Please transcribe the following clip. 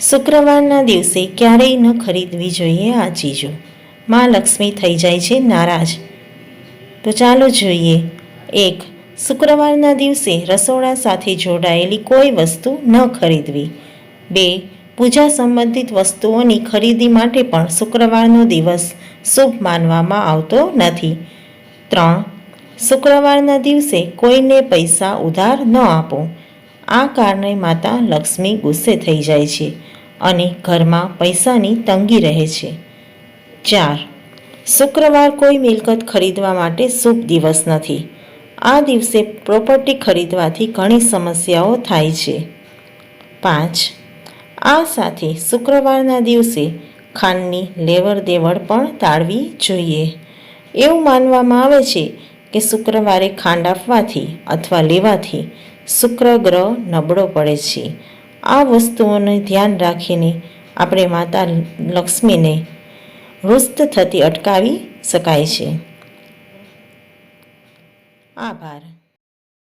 શુક્રવારના દિવસે ક્યારેય ન ખરીદવી જોઈએ આ ચીજો. માં લક્ષ્મી થઈ જાય છે નારાજ. તો ચાલો જોઈએ. એક, શુક્રવારના દિવસે રસોડા સાથે જોડાયેલી કોઈ વસ્તુ ન ખરીદવી. બે, પૂજા સંબંધિત વસ્તુઓની ખરીદી માટે પણ શુક્રવારનો દિવસ શુભ માનવામાં આવતો નથી. ત્રણ, શુક્રવારના દિવસે કોઈને પૈસા ઉધાર ન આપો. આ કારણે માતા લક્ષ્મી ગુસ્સે થઈ જાય છે અને ઘરમાં પૈસાની તંગી રહે છે. ચાર. શુક્રવાર કોઈ મિલકત ખરીદવા માટે શુભ દિવસ નથી. આ દિવસે પ્રોપર્ટી ખરીદવાથી ઘણી સમસ્યાઓ થાય છે. પાંચ. આ સાથે શુક્રવારના દિવસે ખાંડની લેવડ દેવડ પણ ટાળવી જોઈએ. એવું માનવામાં આવે છે કે શુક્રવારે ખાંડ આપવાથી અથવા લેવાથી શુક્ર ગ્રહ નબળો પડે છે. આ વસ્તુઓને ધ્યાન રાખીને આપણે માતા લક્ષ્મીને રુસ્ત થતી અટકાવી શકાય છે. આભાર.